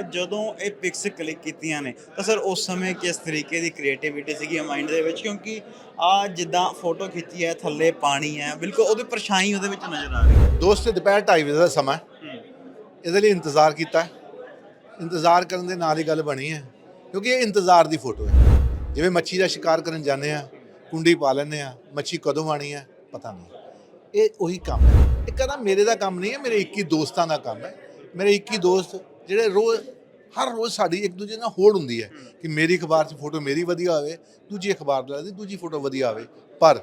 ਜਦੋਂ ਇਹ pics click ਕੀਤੀਆਂ ਨੇ ਤਾਂ ਸਰ ਉਸ ਸਮੇਂ ਕਿਸ ਤਰੀਕੇ ਦੀ ਕ੍ਰੀਏਟੀਵਿਟੀ ਸੀਗੀ ਮਾਈਂਡ ਦੇ ਵਿੱਚ? ਕਿਉਂਕਿ ਆ ਜਿੱਦਾਂ ਫੋਟੋ ਖਿੱਚੀ ਹੈ ਥੱਲੇ ਪਾਣੀ ਹੈ ਬਿਲਕੁਲ ਉਹਦੀ ਪਰਛਾਈ ਉਹਦੇ ਵਿੱਚ ਨਜ਼ਰ ਆ ਰਹੀ ਹੈ। ਦੋਸਤ ਦੁਪਹਿਰ 2:30 ਵਜੇ ਦਾ ਸਮਾਂ। ਇਹਦੇ ਲਈ ਇੰਤਜ਼ਾਰ ਕੀਤਾ। ਇੰਤਜ਼ਾਰ ਕਰਨ ਦੇ ਨਾਲ ਹੀ ਗੱਲ ਬਣੀ ਹੈ ਕਿਉਂਕਿ ਇਹ ਇੰਤਜ਼ਾਰ ਦੀ ਫੋਟੋ ਹੈ। ਜਿਵੇਂ ਮੱਛੀ ਦਾ ਸ਼ਿਕਾਰ ਕਰਨ ਜਾਂਦੇ ਆ ਕੁੰਡੀ ਪਾ ਲੈਂਦੇ ਆ ਮੱਛੀ ਕਦੋਂ ਆਣੀ ਹੈ ਪਤਾ ਨਹੀਂ। ਇਹ ਉਹੀ ਕੰਮ ਹੈ। ਇਹ ਕਹਿੰਦਾ ਮੇਰੇ ਦਾ ਕੰਮ ਨਹੀਂ ਹੈ ਮੇਰੇ 21 ਦੋਸਤਾਂ ਦਾ ਕੰਮ ਹੈ। ਮੇਰੇ 21 ਦੋਸਤ ਜਿਹੜੇ ਰੋਜ਼, ਹਰ ਰੋਜ਼ ਸਾਡੀ ਇੱਕ ਦੂਜੇ ਨਾਲ ਹੋੜ ਹੁੰਦੀ ਹੈ ਕਿ ਮੇਰੀ ਅਖਬਾਰ 'ਚ ਫੋਟੋ ਮੇਰੀ ਵਧੀਆ ਹੋਵੇ, ਦੂਜੀ ਅਖਬਾਰ ਦੀ ਦੂਜੀ ਫੋਟੋ ਵਧੀਆ ਆਵੇ ਪਰ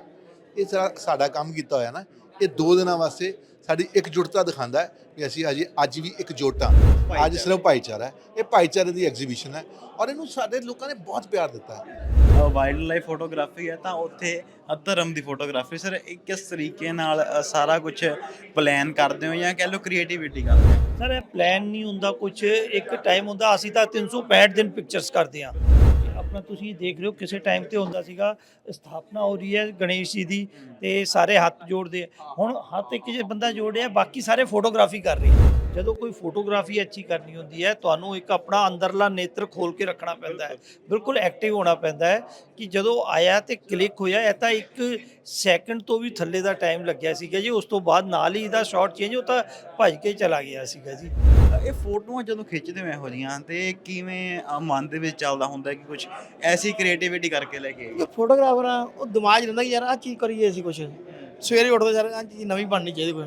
ਇਹ ਸਾਡਾ ਕੰਮ ਕੀਤਾ ਹੋਇਆ ਨਾ, ਇਹ ਦੋ ਦਿਨਾਂ ਵਾਸਤੇ ਸਾਡੀ ਇਕਜੁੱਟਤਾ ਦਿਖਾਉਂਦਾ ਹੈ ਕਿ ਅਸੀਂ ਅਜੇ ਅੱਜ ਵੀ ਇਕਜੁੱਟ ਹਾਂ ਅੱਜ ਸਿਰਫ ਭਾਈਚਾਰਾ ਹੈ। ਇਹ ਭਾਈਚਾਰੇ ਦੀ ਐਗਜ਼ੀਬਿਸ਼ਨ ਹੈ ਔਰ ਇਹਨੂੰ ਸਾਡੇ ਲੋਕਾਂ ਨੇ ਬਹੁਤ ਪਿਆਰ ਦਿੱਤਾ ਹੈ। ਵਾਈਲਡ ਲਾਈਫ ਫੋਟੋਗ੍ਰਾਫੀ ਹੈ ਤਾਂ ਉੱਥੇ ਧਰਮ ਦੀ ਫੋਟੋਗ੍ਰਾਫੀ ਸਰ ਇਹ ਕਿਸ ਤਰੀਕੇ ਨਾਲ ਸਾਰਾ ਕੁਝ ਪਲਾਨ ਕਰਦੇ ਹੋ ਜਾਂ ਕਹਿ ਲਓ ਕ੍ਰੀਏਟੀਵਿਟੀ ਕਰਦੇ ਹੋ? ਸਰ ਇਹ ਪਲਾਨ ਨਹੀਂ ਹੁੰਦਾ ਕੁਝ ਇੱਕ ਟਾਈਮ ਹੁੰਦਾ ਅਸੀਂ ਤਾਂ 365 ਦਿਨ ਪਿਕਚਰਸ ਕਰਦੇ ਹਾਂ। ਆਪਣਾ ਤੁਸੀਂ ਦੇਖ ਰਹੇ ਹੋ ਕਿਸੇ ਟਾਈਮ ਤੇ ਹੁੰਦਾ ਸੀਗਾ ਸਥਾਪਨਾ ਹੋ ਰਹੀ ਹੈ ਗਣੇਸ਼ ਜੀ ਦੀ ਤੇ ਸਾਰੇ ਹੱਥ ਜੋੜਦੇ ਆ। ਹੁਣ ਹੱਥ ਇੱਕ ਜੇ ਬੰਦਾ ਜੋੜਿਆ ਬਾਕੀ ਸਾਰੇ ਫੋਟੋਗ੍ਰਾਫੀ ਕਰ ਰਹੇ ਆ। ਜਦੋਂ ਕੋਈ ਫੋਟੋਗ੍ਰਾਫੀ ਅੱਛੀ ਕਰਨੀ ਹੁੰਦੀ ਹੈ ਤੁਹਾਨੂੰ ਇੱਕ ਆਪਣਾ ਅੰਦਰਲਾ ਨੇਤਰ ਖੋਲ ਕੇ ਰੱਖਣਾ ਪੈਂਦਾ ਹੈ। ਬਿਲਕੁਲ। ਐਕਟਿਵ ਹੋਣਾ ਪੈਂਦਾ ਹੈ ਕਿ ਜਦੋਂ ਆਇਆ ਤੇ ਕਲਿੱਕ ਹੋਇਆ ਇਹ ਤਾਂ ਇੱਕ ਸੈਕਿੰਡ ਤੋਂ ਵੀ ਥੱਲੇ ਦਾ ਟਾਈਮ ਲੱਗਿਆ ਸੀਗਾ ਜੀ। ਉਸ ਤੋਂ ਬਾਅਦ ਨਾਲ ਹੀ ਇਹਦਾ ਸ਼ਾਟ ਚੇਂਜ ਉਹ ਤਾਂ ਭੱਜ ਕੇ ਚਲਾ ਗਿਆ ਸੀਗਾ ਜੀ। ਇਹ ਫੋਟੋਆਂ ਜਦੋਂ ਖਿੱਚਦੇ ਹੋ ਇਹੋ ਜੀਆਂ ਤੇ ਕਿਵੇਂ ਅ, ਮਨ ਦੇ ਵਿੱਚ ਚੱਲਦਾ ਹੁੰਦਾ ਕਿ ਕੁਝ ਐਸੀ ਕ੍ਰੀਏਟੀਵਿਟੀ ਕਰਕੇ ਲੈ ਕੇ ਆਈਏ ਜੋ ਫੋਟੋਗ੍ਰਾਫਰ ਆ ਉਹ ਦਿਮਾਗ 'ਚ ਰਹਿੰਦਾ ਕਿ ਯਾਰ ਆਹ ਚੀਜ਼ ਕਰੀਏ ਅਸੀਂ ਕੁਛ। ਸਵੇਰੇ ਉੱਠਦੇ ਯਾਰ ਆਹ ਚੀਜ਼ ਨਵੀਂ ਬਣਨੀ ਚਾਹੀਦੀ ਕੋਈ।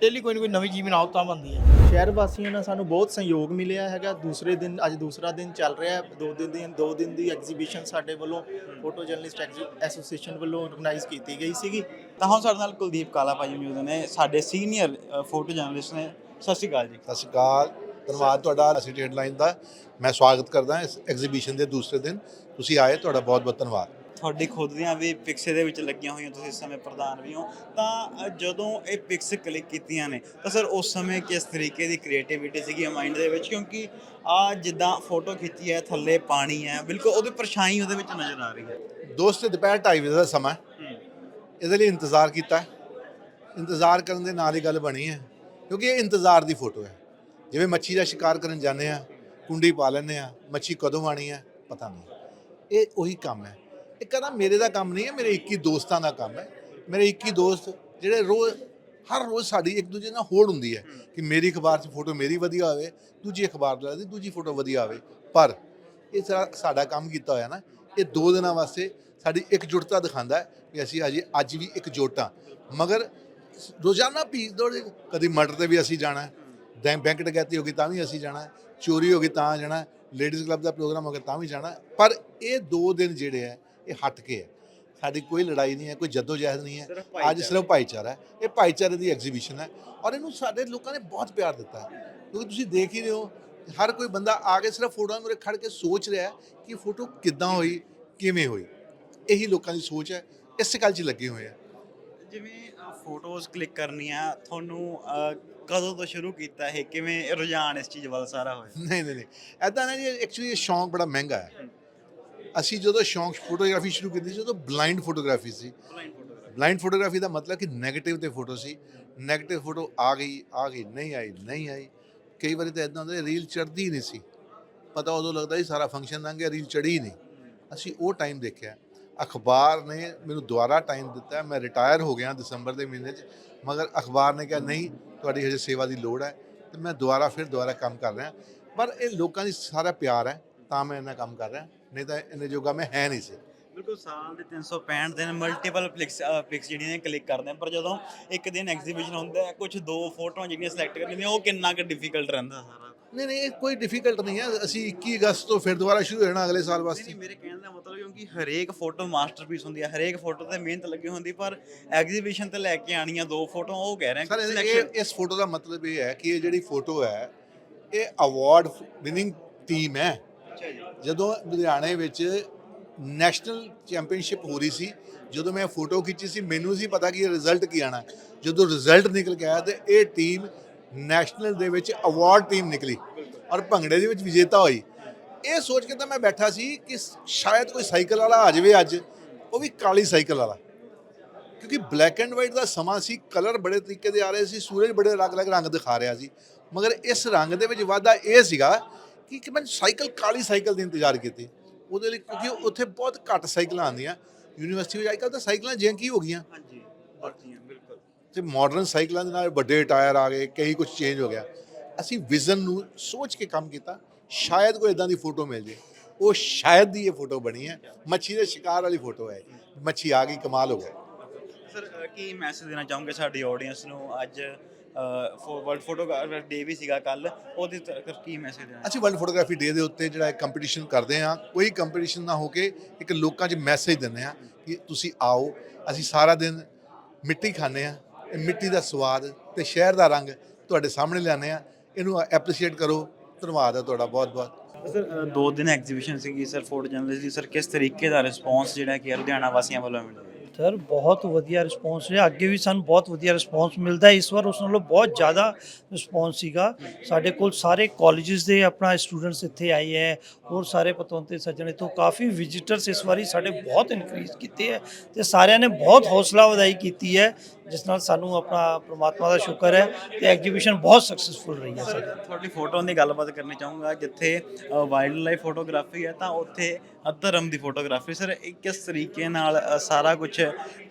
ਡੇਲੀ ਕੋਈ ਨਾ ਕੋਈ ਨਵੀਂ ਚੀਜ਼ ਬਣਾਓ ਤਾਂ ਬਣਦੀ ਹੈ ਸ਼ਹਿਰ ਵਾਸੀਆਂ ਨਾਲ ਸਾਨੂੰ ਬਹੁਤ ਸਹਿਯੋਗ ਮਿਲਿਆ ਹੈਗਾ। ਦੂਸਰੇ ਦਿਨ ਅੱਜ ਦੂਸਰਾ ਦਿਨ ਚੱਲ ਰਿਹਾ ਹੈ। ਦੋ ਦਿਨ ਦੀ ਦੋ ਦਿਨ ਦੀ ਐਗਜ਼ੀਬਿਸ਼ਨ ਸਾਡੇ ਵੱਲੋਂ ਫੋਟੋ ਜਰਨਲਿਸਟ ਐਸੋਸੀਏਸ਼ਨ ਵੱਲੋਂ ਆਰਗੇਨਾਈਜ਼ ਕੀਤੀ ਗਈ ਸੀਗੀ। ਤਾਂ ਹੁਣ ਸਾਡੇ ਨਾਲ ਕੁਲਦੀਪ ਕਾਲਾ ਭਾਈ ਮੌਜੂਦ ਨੇ। ਸਾਡੇ ਸੀਨੀਅਰ ਫੋਟੋ ਜਰਨਲਿਸਟ ਨੇ। ਸਤਿ ਸ਼੍ਰੀ ਅਕਾਲ ਜੀ। ਸਤਿ ਸ਼੍ਰੀ ਅਕਾਲ। ਧੰਨਵਾਦ ਤੁਹਾਡਾ ਅਸੀਂ ਹੈਡਲਾਈਨ ਦਾ। ਮੈਂ ਸਵਾਗਤ ਕਰਦਾ ਇਸ ਐਗਜ਼ੀਬਿਸ਼ਨ ਦੇ ਦੂਸਰੇ ਦਿਨ। ਤੁਸੀਂ ਆਏ ਤੁਹਾਡਾ ਬਹੁਤ ਬਹੁਤ ਧੰਨਵਾਦ। ਤੁਹਾਡੀ ਖੁਦ ਦੀਆਂ ਵੀ ਪਿਕਸ ਦੇ ਵਿੱਚ ਲੱਗੀਆਂ ਹੋਈਆਂ ਤੁਸੀਂ ਇਸ ਸਮੇਂ ਪ੍ਰਧਾਨ ਵੀ ਹੋ। ਤਾਂ ਜਦੋਂ ਇਹ ਪਿਕਸ ਕਲਿੱਕ ਕੀਤੀਆਂ ਨੇ ਤਾਂ ਸਰ ਉਸ ਸਮੇਂ ਕਿਸ ਤਰੀਕੇ ਦੀ ਕ੍ਰੀਏਟੀਵਿਟੀ ਸੀਗੀ ਮਾਈਂਡ ਦੇ ਵਿੱਚ? ਕਿਉਂਕਿ ਆ ਜਿੱਦਾਂ ਫੋਟੋ ਖਿੱਚੀ ਹੈ ਥੱਲੇ ਪਾਣੀ ਹੈ ਬਿਲਕੁਲ ਉਹਦੀ ਪਰਛਾਈ ਉਹਦੇ ਵਿੱਚ ਨਜ਼ਰ ਆ ਰਹੀ ਹੈ। ਦੋਸਤ ਦੁਪਹਿਰ 2:30 ਵਜੇ ਦਾ ਸਮਾਂ। ਇਹਦੇ ਲਈ ਇੰਤਜ਼ਾਰ ਕੀਤਾ। ਇੰਤਜ਼ਾਰ ਕਰਨ ਦੇ ਨਾਲ ਹੀ ਗੱਲ ਬਣੀ ਹੈ। ਕਿਉਂਕਿ ਇਹ ਇੰਤਜ਼ਾਰ ਦੀ ਫੋਟੋ ਹੈ। ਜਿਵੇਂ ਮੱਛੀ ਦਾ ਸ਼ਿਕਾਰ ਕਰਨ ਜਾਂਦੇ ਆ ਕੁੰਡੀ ਪਾ ਲੈਂਦੇ ਆ ਮੱਛੀ ਕਦੋਂ ਆਣੀ ਹੈ, ਪਤਾ ਨਹੀਂ। ਇਹ ਉਹੀ ਕੰਮ ਹੈ। ਇਹ ਕਹਿੰਦਾ ਮੇਰੇ ਦਾ ਕੰਮ ਨਹੀਂ ਹੈ, ਮੇਰੇ 21 ਦੋਸਤਾਂ ਦਾ ਕੰਮ ਹੈ। ਮੇਰੇ 21 ਦੋਸਤ ਜਿਹੜੇ ਰੋਜ਼, ਹਰ ਰੋਜ਼ ਸਾਡੀ ਇੱਕ ਦੂਜੇ ਨਾਲ ਹੋੜ ਹੁੰਦੀ ਹੈ ਕਿ ਮੇਰੀ ਅਖਬਾਰ 'ਚ ਫੋਟੋ ਮੇਰੀ ਵਧੀਆ ਆਵੇ ਦੂਜੀ ਅਖਬਾਰ ਦੀ ਦੂਜੀ ਫੋਟੋ ਵਧੀਆ ਆਵੇ ਪਰ ਇਹ ਸਾਰਾ ਸਾਡਾ ਕੰਮ ਕੀਤਾ ਹੋਇਆ ਨਾ, ਇਹ ਦੋ ਦਿਨਾਂ ਵਾਸਤੇ ਸਾਡੀ ਇਕਜੁੱਟਤਾ ਦਿਖਾਉਂਦਾ ਹੈ ਕਿ ਅਸੀਂ ਅਜੇ, ਅੱਜ ਵੀ ਇਕਜੁੱਟ ਹਾਂ। ਮਗਰ ਰੋਜ਼ਾਨਾ ਭੀੜ ਦੌੜ ਕਦੀ ਮਰਡਰ ਤੇ ਵੀ ਅਸੀਂ ਜਾਣਾ ਹੈ ਬੈਂਕ ਡਕੈਤੀ ਹੋ ਗਈ ਤਾਂ ਵੀ ਅਸੀਂ ਜਾਣਾ ਹੈ ਚੋਰੀ ਹੋ ਗਈ ਤਾਂ ਜਾਣਾ ਲੇਡੀਜ਼ ਕਲੱਬ ਦਾ ਪ੍ਰੋਗਰਾਮ ਹੋ ਗਿਆ ਤਾਂ ਵੀ ਜਾਣਾ। ਪਰ ਇਹ ਦੋ ਦਿਨ ਜਿਹੜੇ ਹੈ ਇਹ ਹਟ ਕੇ ਹੈ ਸਾਡੀ ਕੋਈ ਲੜਾਈ ਨਹੀਂ ਹੈ ਕੋਈ ਜਦੋਜਹਿਦ ਨਹੀਂ ਹੈ ਅੱਜ। ਸਿਰਫ ਭਾਈਚਾਰਾ ਹੈ ਇਹ ਭਾਈਚਾਰੇ ਦੀ ਐਗਜ਼ੀਬਿਸ਼ਨ ਹੈ ਔਰ ਇਹਨੂੰ ਸਾਡੇ ਲੋਕਾਂ ਨੇ ਬਹੁਤ ਪਿਆਰ ਦਿੱਤਾ ਹੈ ਕਿਉਂਕਿ ਤੁਸੀਂ ਦੇਖ ਹੀ ਰਹੇ ਹੋ ਹਰ ਕੋਈ ਬੰਦਾ ਆ ਕੇ ਸਿਰਫ ਫੋਟੋਆਂ ਮੂਹਰੇ ਖੜ ਕੇ ਸੋਚ ਰਿਹਾ ਹੈ ਕਿ ਫੋਟੋ ਕਿੱਦਾਂ ਹੋਈ ਕਿਵੇਂ ਹੋਈ ਇਹੀ ਲੋਕਾਂ ਦੀ ਸੋਚ ਹੈ ਇਸੇ ਗੱਲ 'ਚ ਲੱਗੇ ਹੋਏ ਆ ਜਿਵੇਂ ਫੋਟੋਜ਼ ਕਲਿੱਕ ਕਰਨੀਆਂ ਤੁਹਾਨੂੰ ਕਦੋਂ ਤੋਂ ਸ਼ੁਰੂ ਕੀਤਾ ਇਹ? ਕਿਵੇਂ ਰੁਝਾਨ ਇਸ ਚੀਜ਼ ਵੱਲ ਸਾਰਾ ਹੋਇਆ? ਨਹੀਂ ਨਹੀਂ ਨਹੀਂ। ਐਦਾਂ ਨਾ ਜੀ ਐਕਚੁਅਲੀ ਇਹ ਸ਼ੌਂਕ ਬੜਾ ਮਹਿੰਗਾ ਹੈ। ਅਸੀਂ ਜਦੋਂ ਸ਼ੌਂਕ ਫੋਟੋਗ੍ਰਾਫੀ ਸ਼ੁਰੂ ਕੀਤੀ ਸੀ ਉਦੋਂ ਬਲਾਈਂਡ ਫੋਟੋਗ੍ਰਾਫੀ ਸੀ। ਬਲਾਈਂਡ ਫੋਟੋਗ੍ਰਾਫੀ ਦਾ ਮਤਲਬ ਕਿ 네ਗੇਟਿਵ ਤੇ ਫੋਟੋ ਸੀ। 네ਗੇਟਿਵ ਫੋਟੋ ਆ ਗਈ ਆ ਗਈ ਨਹੀਂ ਆਈ ਨਹੀਂ ਆਈ। ਕਈ ਵਾਰੀ ਤਾਂ ਇਦਾਂ ਹੁੰਦਾ ਰੀਲ ਚੜਦੀ ਨਹੀਂ ਸੀ। ਪਤਾ ਉਦੋਂ ਲੱਗਦਾ ਸੀ ਸਾਰਾ ਫੰਕਸ਼ਨ ਲੰਘ ਗਿਆ ਰੀਲ ਚੜੀ ਨਹੀਂ। ਅਸੀਂ ਉਹ ਟਾਈਮ ਦੇਖਿਆ। ਅਖਬਾਰ ਨੇ ਮੈਨੂੰ ਦੁਬਾਰਾ ਟਾਈਮ ਦਿੱਤਾ ਮੈਂ ਰਿਟਾਇਰ ਹੋ ਗਿਆ ਦਸੰਬਰ ਦੇ ਮਹੀਨੇ 'ਚ, ਮਗਰ ਅਖਬਾਰ ਨੇ ਕਿਹਾ, ਨਹੀਂ, ਤੁਹਾਡੀ ਹਜੇ ਸੇਵਾ ਦੀ ਲੋੜ ਹੈ। ਤੇ ਮੈਂ ਦੁਬਾਰਾ ਫਿਰ ਦੁਬਾਰਾ ਕੰਮ ਕਰ ਰਿਹਾ ਪਰ ਇਹ ਲੋਕਾਂ ਦੀ ਸਾਰਾ ਪਿਆਰ ਹੈ, ਤਾਂ ਮੈਂ ਇਹਨਾਂ ਕੰਮ ਕਰ ਰਿਹਾ ਨਹੀਂ ਤਾਂ ਇਹਨੇ ਜੋਗਾ ਮੈਂ ਹੈ ਨਹੀਂ ਸੀ। ਬਿਲਕੁਲ, ਸਾਲ ਦੇ 365 ਦਿਨ ਮਲਟੀਪਲ ਪਿਕਸ ਪਿਕਸ ਜਿਹੜੀਆਂ ਨੇ ਕਲਿੱਕ ਕਰਦੇ ਆ ਪਰ ਜਦੋਂ ਇੱਕ ਦਿਨ ਐਗਜ਼ੀਬਿਸ਼ਨ ਹੁੰਦਾ ਹੈ ਕੁਝ ਦੋ ਫੋਟੋਆਂ ਜਿਹੜੀਆਂ ਸਿਲੈਕਟ ਕਰਨੀਆਂ ਉਹ ਕਿੰਨਾ ਕੁ ਡਿਫਿਕਲਟ ਰਹਿੰਦਾ ਸਾਰਾ। ਨਹੀਂ ਨਹੀਂ ਇਹ ਕੋਈ ਡਿਫਿਕਲਟ ਨਹੀਂ ਹੈ। ਅਸੀਂ 21 ਅਗਸਤ ਤੋਂ ਫਿਰ ਦੁਬਾਰਾ ਸ਼ੁਰੂ ਹੋ ਜਾਣਾ ਅਗਲੇ ਸਾਲ ਵਾਸਤੇ। ਨਹੀਂ ਮੇਰੇ ਕਹਿਣ ਦਾ ਮਤਲਬ ਕਿਉਂਕਿ ਹਰੇਕ ਫੋਟੋ ਮਾਸਟਰਪੀਸ ਹੁੰਦੀ ਹੈ। ਹਰੇਕ ਫੋਟੋ ਤੇ ਮਿਹਨਤ ਲੱਗੀ ਹੁੰਦੀ ਪਰ ਐਗਜ਼ੀਬਿਸ਼ਨ ਤੇ ਲੈ ਕੇ ਆਣੀਆਂ ਦੋ ਫੋਟੋਆਂ ਉਹ ਕਹਿ ਰਹੇ ਸਰ ਕਿ ਇਹ selection- ਇਸ ਫੋਟੋ ਦਾ ਮਤਲਬ ਇਹ ਹੈ ਕਿ ਇਹ ਜਿਹੜੀ ਫੋਟੋ ਹੈ ਇਹ ਅਵਾਰਡ ਵਿਨਿੰਗ ਟੀਮ ਹੈ। ਜਦੋਂ ਲੁਧਿਆਣੇ ਵਿੱਚ ਨੈਸ਼ਨਲ ਚੈਂਪੀਅਨਸ਼ਿਪ ਹੋ ਰਹੀ ਸੀ ਜਦੋਂ ਮੈਂ ਫੋਟੋ ਖਿੱਚੀ ਸੀ ਮੈਨੂੰ ਸੀ ਪਤਾ ਕਿ ਇਹ ਰਿਜ਼ਲਟ ਕੀ ਆਣਾ ਜਦੋਂ ਰਿਜ਼ਲਟ ਨਿਕਲ ਕੇ ਆਇਆ ਤੇ ਇਹ ਟੀਮ ਨੈਸ਼ਨਲ ਦੇ ਵਿੱਚ ਅਵਾਰਡ ਟੀਮ ਨਿਕਲੀ ਔਰ ਭੰਗੜੇ ਦੇ ਵਿੱਚ ਵਿਜੇਤਾ ਹੋਈ। ਇਹ ਸੋਚ ਕੇ ਤਾਂ ਮੈਂ ਬੈਠਾ ਸੀ ਕਿ ਸ਼ਾਇਦ ਕੋਈ ਸਾਈਕਲ ਵਾਲਾ ਆ ਜਾਵੇ ਅੱਜ, ਉਹ ਵੀ ਕਾਲੀ ਸਾਈਕਲ ਵਾਲਾ। ਕਿਉਂਕਿ ਬਲੈਕ ਐਂਡ ਵਾਈਟ ਦਾ ਸਮਾਂ ਸੀ ਕਲਰ ਬੜੇ ਤਰੀਕੇ ਦੇ ਆ ਰਹੇ ਸੀ, ਸੂਰਜ ਬੜੇ ਅਲੱਗ-ਅਲੱਗ ਰੰਗ ਦਿਖਾ ਰਿਹਾ ਸੀ। ਮਗਰ ਇਸ ਰੰਗ ਦੇ ਵਿੱਚ ਵਾਧਾ ਇਹ ਸੀਗਾ ਕਿ ਕਿ ਮੈਂ ਸਾਈਕਲ, ਕਾਲੀ ਸਾਈਕਲ ਦੀ ਇੰਤਜ਼ਾਰ ਕੀਤੀ। ਉਹਦੇ ਲਈ ਕਿਉਂਕਿ ਉੱਥੇ ਬਹੁਤ ਘੱਟ ਸਾਈਕਲਾਂ ਆਉਂਦੀਆਂ। ਯੂਨੀਵਰਸਿਟੀ ਵਿੱਚ ਅੱਜਕੱਲ ਤਾਂ ਸਾਈਕਲਾਂ ਜੈਂਕੀ ਹੋ ਗਈਆਂ। ਹਾਂਜੀ ਬਿਲਕੁਲ। ਤੇ ਮਾਡਰਨ ਸਾਈਕਲਾਂ ਦੇ ਨਾਲ ਵੱਡੇ ਟਾਇਰ ਆ ਗਏ ਕਈ ਕੁਝ ਚੇਂਜ ਹੋ ਗਿਆ। ਅਸੀਂ ਵਿਜ਼ਨ ਨੂੰ ਸੋਚ ਕੇ ਕੰਮ ਕੀਤਾ ਸ਼ਾਇਦ ਕੋਈ ਇਦਾਂ ਦੀ ਫੋਟੋ ਮਿਲ ਜੇ। ਉਹ ਸ਼ਾਇਦ ਦੀ ਇਹ ਫੋਟੋ ਬਣੀ ਹੈ ਮੱਛੀ ਦੇ ਸ਼ਿਕਾਰ ਵਾਲੀ ਫੋਟੋ ਹੈ ਮੱਛੀ ਆ ਗਈ ਕਮਾਲ ਹੋ ਗਿਆ। ਸਰ ਕੀ ਮੈਸੇਜ ਦੇਣਾ ਚਾਹੋਗੇ ਸਾਡੀ ਆਡੀਅנס ਨੂੰ? ਅੱਜ ਵਰਲਡ ਫੋਟੋਗ੍ਰਾਫਰ ਡੇ ਵੀ ਸੀਗਾ ਕੱਲ ਉਹਦੇ ਤੱਕ ਕੀ ਮੈਸੇਜ ਦੇਣਾ? ਅਸੀਂ ਵਰਲਡ ਫੋਟੋਗ੍ਰਾਫੀ ਡੇ ਦੇ ਉੱਤੇ ਜਿਹੜਾ ਇੱਕ ਕੰਪੀਟੀਸ਼ਨ ਕਰਦੇ ਹਾਂ ਕੋਈ ਕੰਪੀਟੀਸ਼ਨ ਨਾ ਹੋ ਕੇ ਇੱਕ ਲੋਕਾਂ 'ਚ ਮੈਸੇਜ ਦਿੰਦੇ ਹਾਂ ਕਿ ਤੁਸੀਂ ਆਓ ਅਸੀਂ ਸਾਰਾ ਦਿਨ ਮਿੱਟੀ ਖਾਂਦੇ ਇਹ ਮਿੱਟੀ ਦਾ ਸਵਾਦ ਤੇ ਸ਼ਹਿਰ ਦਾ ਰੰਗ ਤੁਹਾਡੇ ਸਾਹਮਣੇ ਲਿਆਉਂਦੇ ਹਾਂ। ਇਹਨੂੰ ਐਪਰੀਸ਼ੀਏਟ ਕਰੋ। ਧੰਨਵਾਦ ਹੈ ਤੁਹਾਡਾ ਬਹੁਤ ਬਹੁਤ। ਸਰ ਦੋ ਦਿਨ ਐਗਜ਼ੀਬਿਸ਼ਨ ਸੀਗੀ, ਸਰ ਫੋਟੋ ਜਰਨਲਿਸਟ ਦੀ। ਸਰ, ਕਿਸ ਤਰੀਕੇ ਦਾ ਰਿਸਪੌਂਸ ਜਿਹੜਾ ਕਿ ਲੁਧਿਆਣਾ ਵਾਸੀਆਂ ਵੱਲੋਂ ਮਿਲਿਆ? ਸਰ ਬਹੁਤ ਵਧੀਆ ਰਿਸਪੌਂਸ ਰਿਹਾ। ਅੱਗੇ ਵੀ ਸਾਨੂੰ ਬਹੁਤ ਵਧੀਆ ਰਿਸਪੌਂਸ ਮਿਲਦਾ ਹੈ। ਇਸ ਵਾਰ ਉਸ ਨਾਲੋਂ ਬਹੁਤ ਜ਼ਿਆਦਾ ਰਿਸਪੌਂਸ ਸੀਗਾ। ਸਾਡੇ ਕੋਲ ਸਾਰੇ ਕਾਲਜਸ ਦੇ ਆਪਣਾ ਸਟੂਡੈਂਟਸ ਇੱਥੇ ਆਏ ਹੈ। ਹੋਰ ਸਾਰੇ ਪਤਵੰਤੇ ਸੱਜਣੇ ਤੋਂ ਕਾਫੀ ਵਿਜ਼ਿਟਰਸ ਇਸ ਵਾਰੀ ਸਾਡੇ ਬਹੁਤ ਇਨਕਰੀਜ਼ ਕੀਤੇ ਹੈ ਤੇ ਸਾਰਿਆਂ ਨੇ ਬਹੁਤ ਹੌਸਲਾ ਵਧਾਈ ਕੀਤੀ ਹੈ, ਜਿਸ ਨਾਲ ਸਾਨੂੰ ਆਪਣਾ ਪ੍ਰਮਾਤਮਾ ਦਾ ਸ਼ੁਕਰ ਹੈ ਤੇ ਐਗਜੀਬਿਸ਼ਨ ਬਹੁਤ ਸਕਸੈਸਫੁਲ ਰਹੀ ਹੈ ਸਾਡੀ। ਤੁਹਾਡੀ ਫੋਟੋਆਂ ਦੀ ਗੱਲਬਾਤ ਕਰਨੀ ਚਾਹੂੰਗਾ। ਜਿੱਥੇ ਵਾਈਲਡ ਲਾਈਫ ਫੋਟੋਗ੍ਰਾਫੀ ਹੈ ਤਾਂ ਉੱਥੇ ਅਧਰਮ ਦੀ ਫੋਟੋਗ੍ਰਾਫੀ ਸਰ ਇਹ ਕਿਸ ਤਰੀਕੇ ਨਾਲ ਅ, ਸਾਰਾ ਕੁਝ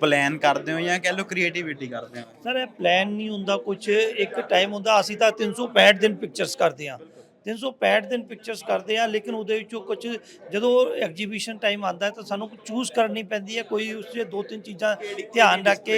ਪਲਾਨ ਕਰਦੇ ਹੋ ਜਾਂ ਕਹਿ ਲਓ ਕ੍ਰੀਏਟੀਵਿਟੀ ਕਰਦੇ ਹੋ? ਸਰ ਇਹ ਪਲਾਨ ਨਹੀਂ ਹੁੰਦਾ ਕੁਝ ਇੱਕ ਟਾਈਮ ਹੁੰਦਾ ਅਸੀਂ ਤਾਂ 365 ਦਿਨ ਪਿਕਚਰਸ ਕਰਦੇ ਹਾਂ। 365 ਦਿਨ ਪਿਕਚਰਸ ਕਰਦੇ ਆ ਲੇਕਿਨ ਉਹਦੇ ਵਿੱਚੋਂ ਕੁਝ ਜਦੋਂ ਐਗਜੀਬਿਸ਼ਨ ਟਾਈਮ ਆਉਂਦਾ ਹੈ ਤਾਂ ਸਾਨੂੰ ਚੂਜ਼ ਕਰਨੀ ਪੈਂਦੀ ਹੈ। ਕੋਈ ਉਸ 'ਚ ਦੋ ਤਿੰਨ ਚੀਜ਼ਾਂ ਧਿਆਨ ਰੱਖ ਕੇ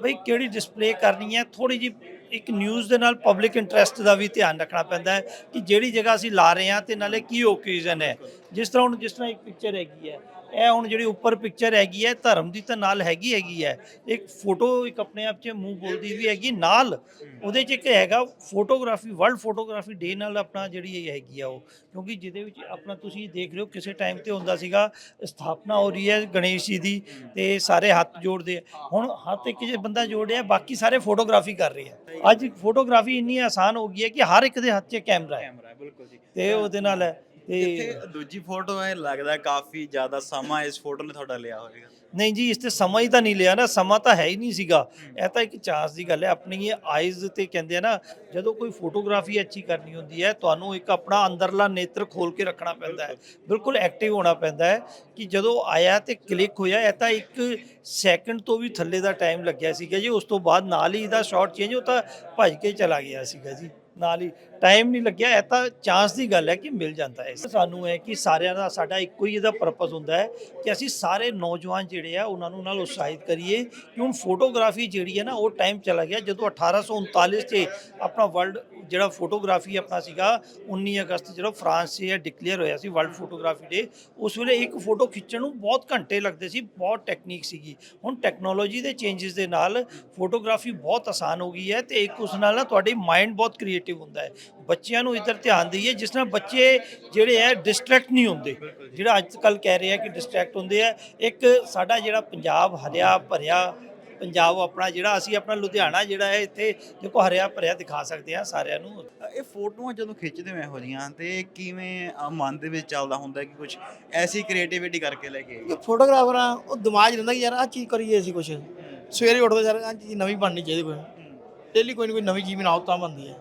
ਬਈ ਕਿਹੜੀ ਡਿਸਪਲੇ ਕਰਨੀ ਹੈ ਥੋੜੀ ਜੀ ਇੱਕ ਨਿਊਜ਼ ਦੇ ਨਾਲ ਪਬਲਿਕ ਇੰਟਰਸਟ ਦਾ ਵੀ ਧਿਆਨ ਰੱਖਣਾ ਪੈਂਦਾ ਹੈ ਕਿ ਜਿਹੜੀ ਜਗ੍ਹਾ ਅਸੀਂ ਲਾ ਰਹੇ ਹਾਂ ਤੇ ਨਾਲੇ ਕੀ ਓਕੇਜ਼ਨ ਹੈ। ਜਿਸ ਤਰ੍ਹਾਂ ਹੁਣ ਜਿਸ ਤਰ੍ਹਾਂ ਇੱਕ ਪਿਕਚਰ ਹੈਗੀ ਹੈ। ਇਹ ਹੁਣ ਜਿਹੜੀ ਉੱਪਰ ਪਿਕਚਰ ਹੈਗੀ ਹੈ ਧਰਮ ਦੀ ਤਾਂ ਨਾਲ ਹੈਗੀ ਹੈਗੀ ਹੈ। ਇੱਕ ਫੋਟੋ ਇੱਕ ਆਪਣੇ ਆਪ 'ਚ ਮੂੰਹ ਬੋਲਦੀ ਵੀ ਹੈਗੀ ਨਾਲ ਉਹਦੇ 'ਚ ਇੱਕ ਹੈਗਾ ਫੋਟੋਗ੍ਰਾਫੀ ਵਰਲਡ ਫੋਟੋਗ੍ਰਾਫੀ ਡੇ ਨਾਲ ਆਪਣਾ ਜਿਹੜੀ ਇਹ ਹੈਗੀ ਆ ਉਹ। ਕਿਉਂਕਿ ਜਿਹਦੇ ਵਿੱਚ ਆਪਣਾ ਤੁਸੀਂ ਦੇਖ ਰਹੇ ਹੋ ਕਿਸੇ ਟਾਈਮ ਤੇ ਹੁੰਦਾ ਸੀਗਾ ਸਥਾਪਨਾ ਹੋ ਰਹੀ ਹੈ ਗਣੇਸ਼ ਜੀ ਦੀ ਤੇ ਸਾਰੇ ਹੱਥ ਜੋੜਦੇ ਆ। ਹੁਣ ਹੱਥ ਇੱਕ ਜੇ ਬੰਦਾ ਜੋੜਿਆ ਬਾਕੀ ਸਾਰੇ ਫੋਟੋਗ੍ਰਾਫੀ ਕਰ ਰਹੇ ਆ। ਅੱਜ ਫੋਟੋਗ੍ਰਾਫੀ ਇੰਨੀ ਆਸਾਨ ਹੋ ਗਈ ਹੈ ਕਿ ਹਰ ਇੱਕ ਦੇ ਹੱਥ 'ਚ ਕੈਮਰਾ ਹੈ। ਕੈਮਰਾ ਬਿਲਕੁਲ ਜੀ। ਤੇ ਉਹਦੇ ਨਾਲ ਹੈ। ਤੇ ਦੂਜੀ ਫੋਟੋ ਹੈ ਲੱਗਦਾ ਕਾਫੀ ਜ਼ਿਆਦਾ ਸਮਾਂ ਇਸ ਫੋਟੋ ਨੇ ਤੁਹਾਡਾ ਲਿਆ ਹੋਵੇਗਾ। ਨਹੀਂ ਜੀ ਇਸ ਤੇ ਸਮਾਂ ਹੀ ਤਾਂ ਨਹੀਂ ਲਿਆ ਨਾ ਸਮਾਂ ਤਾਂ ਹੈ ਹੀ ਨਹੀਂ ਸੀਗਾ। ਇਹ ਤਾਂ ਇੱਕ ਚਾਂਸ ਦੀ ਗੱਲ ਹੈ ਆਪਣੀ ਇਹ ਆਈਜ਼ ਤੇ ਕਹਿੰਦੇ ਆ ਨਾ ਜਦੋਂ ਕੋਈ ਫੋਟੋਗ੍ਰਾਫੀ ਅੱਛੀ ਕਰਨੀ ਹੁੰਦੀ ਹੈ ਤੁਹਾਨੂੰ ਇੱਕ ਆਪਣਾ ਅੰਦਰਲਾ ਨੇਤਰ ਖੋਲ ਕੇ ਰੱਖਣਾ ਪੈਂਦਾ ਹੈ। ਬਿਲਕੁਲ। ਐਕਟਿਵ ਹੋਣਾ ਪੈਂਦਾ ਹੈ ਕਿ ਜਦੋਂ ਆਇਆ ਤੇ ਕਲਿੱਕ ਹੋਇਆ ਇਹ ਤਾਂ ਇੱਕ ਸੈਕਿੰਡ ਤੋਂ ਵੀ ਥੱਲੇ ਦਾ ਟਾਈਮ ਲੱਗਿਆ ਸੀਗਾ ਜੀ ਉਸ ਤੋਂ ਬਾਅਦ ਨਾਲ ਹੀ ਇਹਦਾ ਸ਼ਾਟ ਚੇਂਜ ਉਹ ਤਾਂ ਭੱਜ ਕੇ ਚਲਾ ਗਿਆ ਸੀਗਾ ਜੀ ਨਾਲ ਹੀ। ਟਾਈਮ ਨਹੀਂ ਲੱਗਿਆ, ਇਹ ਤਾਂ ਚਾਂਸ ਦੀ ਗੱਲ ਹੈ ਕਿ ਮਿਲ ਜਾਂਦਾ ਹੈ। ਸਾਨੂੰ ਹੈ ਕਿ ਸਾਰਿਆਂ ਦਾ, ਸਾਡਾ ਇੱਕੋ ਹੀ ਇਹਦਾ ਪਰਪਸ ਹੁੰਦਾ ਹੈ ਕਿ ਅਸੀਂ ਸਾਰੇ ਨੌਜਵਾਨ ਜਿਹੜੇ ਆ, ਉਹਨਾਂ ਨੂੰ ਨਾਲ ਉਤਸ਼ਾਹਿਤ ਕਰੀਏ ਕਿ ਹੁਣ ਫੋਟੋਗ੍ਰਾਫੀ ਜਿਹੜੀ ਹੈ ਨਾ, ਉਹ ਟਾਈਮ ਚਲਾ ਗਿਆ। ਜਦੋਂ 1839 'ਚ ਆਪਣਾ ਵਰਲਡ ਜਿਹੜਾ ਫੋਟੋਗ੍ਰਾਫੀ ਆਪਣਾ ਸੀਗਾ 19 ਅਗਸਤ ਜਿਹੜਾ ਫਰਾਂਸ 'ਚ ਡਿਕਲੇਅਰ ਹੋਇਆ ਸੀ ਵਰਲਡ ਫੋਟੋਗ੍ਰਾਫੀ ਡੇ ਉਸ ਵੇਲੇ ਇੱਕ ਫੋਟੋ ਖਿੱਚਣ ਨੂੰ ਬਹੁਤ ਘੰਟੇ ਲੱਗਦੇ ਸੀ, ਬਹੁਤ ਟੈਕਨੀਕ ਸੀਗੀ। ਹੁਣ ਟੈਕਨੋਲੋਜੀ ਦੇ ਚੇਂਜਸ ਦੇ ਨਾਲ ਫੋਟੋਗ੍ਰਾਫੀ ਬਹੁਤ ਆਸਾਨ ਹੋ ਗਈ ਹੈ ਤੇ ਇੱਕ ਉਸ ਨਾਲ ਨਾ ਤੁਹਾਡੀ ਮਾਈਂਡ ਬਹੁਤ ਕ੍ਰੀਏਟਿਵ ਹੁੰਦਾ ਹੈ। ਬੱਚਿਆਂ ਨੂੰ ਇੱਧਰ ਧਿਆਨ ਦਈਏ ਜਿਸ ਨਾਲ ਬੱਚੇ ਜਿਹੜੇ ਹੈ ਡਿਸਟਰੈਕਟ ਨਹੀਂ ਹੁੰਦੇ। ਜਿਹੜਾ ਅੱਜ ਕੱਲ ਕਹਿ ਰਹੇ ਆ ਕਿ ਡਿਸਟਰੈਕਟ ਹੁੰਦੇ ਆ ਇੱਕ ਸਾਡਾ ਜਿਹੜਾ ਪੰਜਾਬ ਹਰਿਆ ਭਰਿਆ ਪੰਜਾਬ ਆਪਣਾ ਜਿਹੜਾ ਅਸੀਂ ਆਪਣਾ ਲੁਧਿਆਣਾ ਜਿਹੜਾ ਹੈ ਇੱਥੇ ਦੇਖੋ ਹਰਿਆ ਭਰਿਆ ਦਿਖਾ ਸਕਦੇ ਆ ਸਾਰਿਆਂ ਨੂੰ। ਇਹ ਫੋਟੋਆਂ ਜਦੋਂ ਖਿੱਚਦੇ ਹੋ ਇਹੋ ਜੀਆਂ ਤੇ ਕਿਵੇਂ ਮਨ ਦੇ ਵਿੱਚ ਚੱਲਦਾ ਹੁੰਦਾ ਕਿ ਕੁਝ ਐਸੀ ਕ੍ਰੀਏਟੀਵਿਟੀ ਕਰਕੇ ਲੈ ਕੇ? ਇਹ ਫੋਟੋਗ੍ਰਾਫਰ ਆ ਉਹ ਦਿਮਾਗ 'ਚ ਰਹਿੰਦਾ ਕਿ ਯਾਰ ਆਹ ਚੀਜ਼ ਕਰੀਏ ਅਸੀਂ ਕੁਝ ਸਵੇਰੇ ਉੱਠਦੇ ਯਾਰ ਆਹ ਚੀਜ਼ ਨਵੀਂ ਬਣਨੀ ਚਾਹੀਦੀ ਕੋਈ। ਡੇਲੀ ਕੋਈ ਨਾ ਕੋਈ ਨਵੀਂ ਚੀਜ਼ ਬਣਾਓ ਤਾਂ ਬਣਦੀ ਹੈ।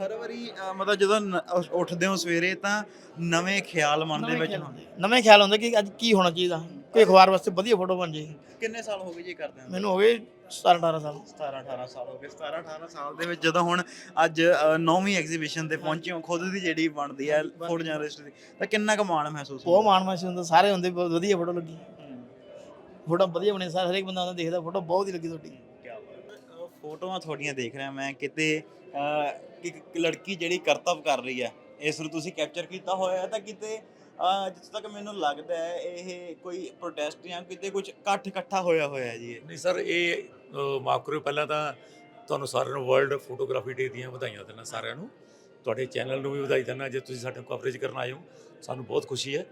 ਹਰ ਵਾਰੀ ਅ, ਮਤਲਬ ਜਦੋਂ ਨ- ਉੱਠ- ਉੱਠਦੇ ਹੋ ਸਵੇਰੇ ਤਾਂ ਨਵੇਂ ਖਿਆਲ ਮਨ ਦੇ ਵਿੱਚ ਹੁੰਦੇ ਨਵੇਂ ਖਿਆਲ ਹੁੰਦਾ ਕਿ ਅੱਜ ਕੀ ਹੋਣਾ ਚਾਹੀਦਾ? ਕੋਈ ਅਖਬਾਰ ਵਾਸਤੇ ਵਧੀਆ ਫੋਟੋ ਬਣ ਜੇ। ਕਿੰਨੇ ਸਾਲ ਹੋ ਗਏ ਜੀ ਕਰਦੇ ਹਾਂ ਮੈਨੂੰ ਹੋ ਗਏ 17 18 ਸਾਲ। 17 18 ਸਾਲ ਹੋ ਗਏ। 17 18 ਸਾਲ ਦੇ ਵਿੱਚ ਜਦੋਂ ਹੁਣ ਅੱਜ ਨੌਵੀਂ ਐਗਜ਼ੀਬਿਸ਼ਨ ਤੇ ਪਹੁੰਚੇ ਹੋ ਖੁਦ ਦੀ ਜਿਹੜੀ ਬਣਦੀ ਹੈ ਫੋਟੋ ਜਰਨਲਿਸਟ ਦੀ ਤਾਂ ਕਿੰਨਾ ਕੁ ਮਾਣ ਮਹਿਸੂਸ ਬਹੁਤ ਮਾਣ ਮਹਿਸੂਸ ਹੁੰਦਾ। ਸਾਰੇ ਹੁੰਦੇ ਬਹੁਤ ਵਧੀਆ ਫੋਟੋ ਲੱਗੀ। ਫੋਟੋ ਵਧੀਆ ਬਣੇ ਸਾਰੇ ਹਰੇਕ ਬੰਦਾ ਆਉਂਦਾ ਦੇਖਦਾ ਫੋਟੋ ਬਹੁਤ ਹੀ ਲੱਗੀ ਤੁਹਾਡੀ। ਫੋਟੋਆਂ ਤੁਹਾਡੀਆਂ ਦੇਖ ਰਿਹਾ ਮੈਂ ਕਿਤੇ ਇੱਕ ਲੜਕੀ ਜਿਹੜੀ ਕਰਤੱਵ ਕਰ ਰਹੀ ਹੈ ਇਸ ਨੂੰ ਤੁਸੀਂ ਕੈਪਚਰ ਕੀਤਾ ਹੋਇਆ ਹੈ ਤਾਂ ਕਿਤੇ ਜਿੱਥੇ ਤੱਕ ਮੈਨੂੰ ਲੱਗਦਾ ਹੈ ਇਹ ਕੋਈ ਪ੍ਰੋਟੈਸਟ ਜਾਂ ਕਿਤੇ ਕੁਝ ਇਕੱਠ ਇਕੱਠਾ ਹੋਇਆ ਹੋਇਆ ਜੀ ਨਹੀਂ ਸਰ ਇਹ ਮਾਫ ਕਰਿਓ ਪਹਿਲਾਂ ਤਾਂ ਤੁਹਾਨੂੰ ਸਾਰਿਆਂ ਨੂੰ ਵਰਲਡ ਫੋਟੋਗ੍ਰਾਫੀ ਡੇ ਦੀਆਂ ਵਧਾਈਆਂ ਦਿੰਦਾ ਸਾਰਿਆਂ ਨੂੰ। ਤੁਹਾਡੇ ਚੈਨਲ ਨੂੰ ਵੀ ਵਧਾਈ ਦਿੰਦਾ ਜੇ ਤੁਸੀਂ ਸਾਡੇ ਕਵਰੇਜ ਕਰਨ ਆਏ ਹੋ ਸਾਨੂੰ ਬਹੁਤ ਖੁਸ਼ੀ ਹੈ।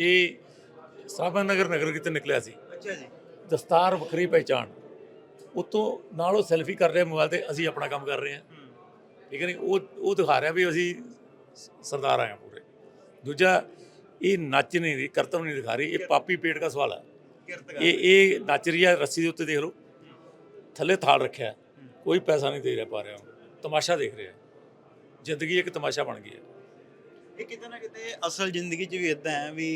ਇਹ ਸਾਬਨ ਨਗਰ ਨਗਰ ਕਿਤੇ ਨਿਕਲਿਆ ਸੀ। ਅੱਛਾ ਜੀ। ਦਸਤਾਰ ਵੱਖਰੀ ਪਹਿਚਾਣ ਉਤੋਂ ਨਾਲ ਉਹ ਸੈਲਫੀ ਕਰ ਰਿਹਾ ਮੋਬਾਈਲ ਤੇ ਅਸੀਂ ਆਪਣਾ ਕੰਮ ਕਰ ਰਹੇ ਹਾਂ। ਠੀਕ ਹੈ ਨਹੀਂ? ਉਹ ਉਹ ਦਿਖਾ ਰਿਹਾ ਵੀ ਅਸੀਂ ਸਰਦਾਰ ਆਏ ਹਾਂ ਪੂਰੇ। ਦੂਜਾ ਇਹ ਨੱਚ ਨਹੀਂ ਰਹੀ ਕਰਤਵ ਨਹੀਂ ਦਿਖਾ ਰਹੀ ਇਹ ਪਾਪੀ ਪੇਟ ਦਾ ਸਵਾਲ ਹੈ। ਇਹ ਇਹ ਨੱਚ ਰਹੀ ਹੈ ਰੱਸੀ ਦੇ ਉੱਤੇ ਦੇਖ ਲਓ। ਥੱਲੇ ਥਾਲ ਰੱਖਿਆ। ਕੋਈ ਪੈਸਾ ਨਹੀਂ ਦੇ ਰਿਹਾ ਪਾ ਰਿਹਾ ਤਮਾਸ਼ਾ ਦੇਖ ਰਿਹਾ। ਜ਼ਿੰਦਗੀ ਇੱਕ ਤਮਾਸ਼ਾ ਬਣ ਗਈ ਹੈ। ਇਹ ਕਿਤੇ ਨਾ ਕਿਤੇ ਅਸਲ ਜ਼ਿੰਦਗੀ 'ਚ ਵੀ ਇਦਾਂ ਹੈ ਵੀ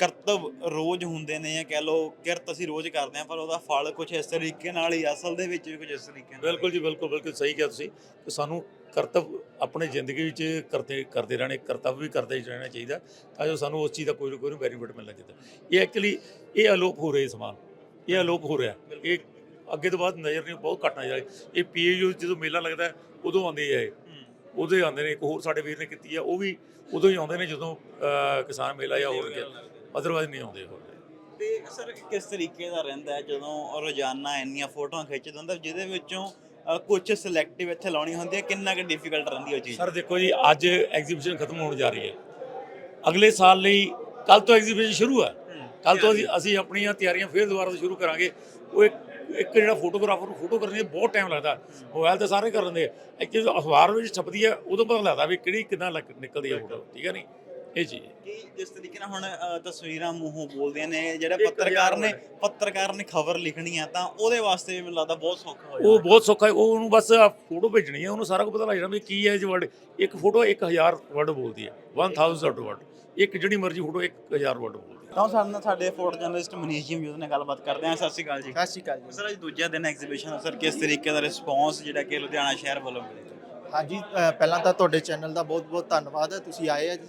ਕਰਤਵ ਰੋਜ਼ ਹੁੰਦੇ ਨੇ ਜਾਂ ਕਹਿ ਲਓ ਕਿਰਤ ਅਸੀਂ ਰੋਜ਼ ਕਰਦੇ ਹਾਂ ਪਰ ਉਹਦਾ ਫਲ ਕੁਝ ਇਸ ਤਰੀਕੇ ਨਾਲ ਹੀ ਅਸਲ ਦੇ ਵਿੱਚ ਵੀ ਕੁਝ ਇਸ ਤਰੀਕੇ ਨਾਲ ਬਿਲਕੁਲ ਜੀ ਬਿਲਕੁਲ ਬਿਲਕੁਲ ਸਹੀ ਕਿਹਾ ਤੁਸੀਂ। ਕਿ ਸਾਨੂੰ ਕਰਤੱਵ ਆਪਣੇ ਜ਼ਿੰਦਗੀ ਵਿੱਚ ਕਰਦੇ ਕਰਦੇ ਰਹਿਣੇ ਕਰਤੱਵ ਵੀ ਕਰਦੇ ਹੀ ਰਹਿਣਾ ਚਾਹੀਦਾ ਤਾਂ ਜੋ ਸਾਨੂੰ ਉਸ ਚੀਜ਼ ਦਾ ਕੋਈ ਨਾ ਕੋਈ ਬੈਨੀਫਿਟ ਮਿਲਣਾ ਚਾਹੀਦਾ। ਇਹ ਐਕਚੁਅਲੀ ਇਹ ਅਲੋਪ ਹੋ ਰਿਹਾ ਸਮਾਨ। ਇਹ ਅਲੋਪ ਹੋ ਰਿਹਾ। ਇਹ ਅੱਗੇ ਤੋਂ ਬਾਅਦ ਨਜ਼ਰ ਨਹੀਂ ਬਹੁਤ ਘੱਟ ਨਜ਼ਰ ਆਏ ਇਹ ਪੀਏਯੂ ਜਦੋਂ ਮੇਲਾ ਲੱਗਦਾ ਉਦੋਂ ਆਉਂਦੇ ਆ ਇਹ। ਉਦੋਂ ਹੀ ਆਉਂਦੇ ਨੇ ਇੱਕ ਹੋਰ ਸਾਡੇ ਵੀਰ ਨੇ ਕੀਤੀ ਆ ਉਹ ਵੀ ਉਦੋਂ ਹੀ ਆਉਂਦੇ ਨੇ ਜਦੋਂ ਕਿਸਾਨ ਮੇਲਾ ਜਾਂ ਹੋਰ ਗਿਆ ਅਦਰਵਾਇਜ਼ ਨਹੀਂ ਆਉਂਦੇ ਹੋਰ ਤੇ ਸਰ ਕਿਸ ਤਰੀਕੇ ਦਾ ਰਹਿੰਦਾ ਹੈ ਜਦੋਂ ਰੋਜ਼ਾਨਾ ਇੰਨੀਆਂ ਫੋਟੋਆਂ ਖਿੱਚਦੇ ਹੁੰਦਾ ਜਿਹਦੇ ਵਿੱਚੋਂ ਕੁਝ ਸਿਲੈਕਟਿਵ ਇੱਥੇ ਲਾਉਣੀ ਹੁੰਦੀ ਹੈ ਕਿੰਨਾ ਕੁ ਡਿਫਿਕਲਟ ਰਹਿੰਦੀ ਉਹ ਚੀਜ਼? ਸਰ ਦੇਖੋ ਜੀ ਅੱਜ ਐਗਜ਼ੀਬਿਸ਼ਨ ਖਤਮ ਹੋਣ ਜਾ ਰਹੀ ਹੈ। ਅਗਲੇ ਸਾਲ ਲਈ ਕੱਲ ਤੋਂ ਐਗਜ਼ੀਬਿਸ਼ਨ ਸ਼ੁਰੂ ਹੈ। ਕੱਲ ਤੋਂ ਅਸੀਂ ਅਸੀਂ ਆਪਣੀਆਂ ਤਿਆਰੀਆਂ ਫੇਰ ਦੁਬਾਰਾ ਤੋਂ ਸ਼ੁਰੂ ਕਰਾਂਗੇ। ਉਹ ਇੱਕ ਇੱਕ ਜਿਹੜਾ ਫੋਟੋਗ੍ਰਾਫਰ ਨੂੰ ਫੋਟੋ ਕਰਨੀ ਬਹੁਤ ਟਾਈਮ ਲੱਗਦਾ। ਮੋਬਾਈਲ ਤੇ ਸਾਰੇ ਕਰ ਲੈਂਦੇ ਜਦੋਂ ਅਖਬਾਰ ਵਿੱਚ ਛਪਦੀ ਹੈ ਉਦੋਂ ਪਤਾ ਲੱਗਦਾ ਵੀ ਕਿਹੜੀ ਕਿੰਨਾ ਨਿਕਲਦੀ ਹੈ ਫੋਟੋ ਠੀਕ ਹੈ ਨਹੀਂ ਇਹ ਚੀਜ਼ ਹੈ। ਕਿ ਜਿਸ ਤਰੀਕੇ ਨਾਲ ਹੁਣ ਅ, ਤਸਵੀਰਾਂ ਮੂੰਹੋਂ ਬੋਲਦੀਆਂ ਨੇ ਜਿਹੜੇ ਪੱਤਰਕਾਰ ਨੇ ਪੱਤਰਕਾਰ ਨੇ ਖਬਰ ਲਿਖਣੀ ਆ ਤਾਂ ਉਹਦੇ ਵਾਸਤੇ ਵੀ ਮੈਨੂੰ ਲੱਗਦਾ ਬਹੁਤ ਸੌਖਾ ਹੋ ਉਹ ਬਹੁਤ ਸੌਖਾ ਹੈ। ਉਹ ਉਹਨੂੰ ਬਸ ਫੋਟੋ ਭੇਜਣੀ ਹੈ ਉਹਨੂੰ ਸਾਰਾ ਕੁਝ ਪਤਾ ਲੱਗ ਜਾਣਾ ਵੀ ਕੀ ਹੈ ਇਹ ਵਰਡ ਇੱਕ ਫੋਟੋ 1000 ਵਰਡ ਬੋਲਦੀ ਹੈ। 1000 ਵਰਡ ਇੱਕ ਜਿਹੜੀ ਮਰਜ਼ੀ ਫੋਟੋ 1000 ਵਰਡ ਬੋਲਦੀ ਹੈ। ਤਾਂ ਸਾਡੇ ਨਾਲ ਸਾਡੇ ਫੋਟੋ ਜਰਨਲਿਸਟ ਮਨੀਸ਼ ਜੀ ਮੌਜੂਦ ਨੇ ਗੱਲਬਾਤ ਕਰਦੇ ਹਾਂ। ਸਤਿ ਸ਼੍ਰੀ ਅਕਾਲ ਜੀ। ਸਤਿ ਸ਼੍ਰੀ ਅਕਾਲ ਜੀ। ਸਰ ਅੱਜ ਦੂਜਾ ਦਿਨ ਐਗਜ਼ੀਬਿਸ਼ਨ ਸਰ ਕਿਸ ਤਰੀਕੇ ਦਾ ਰਿਸਪੌਂਸ ਜਿਹੜਾ ਕਿ ਲੁਧਿਆਣਾ ਸ਼ਹਿਰ ਵੱਲੋਂ ਮਿਲਿਆ? ਹਾਂਜੀ ਅ, ਪਹਿਲਾਂ ਤਾਂ ਤੁਹਾਡੇ ਚੈਨਲ ਦਾ ਬਹੁਤ-ਬਹੁਤ ਧੰਨਵਾਦ ਹੈ। ਤੁਸੀਂ ਆਏ ਅੱਜ ਅ,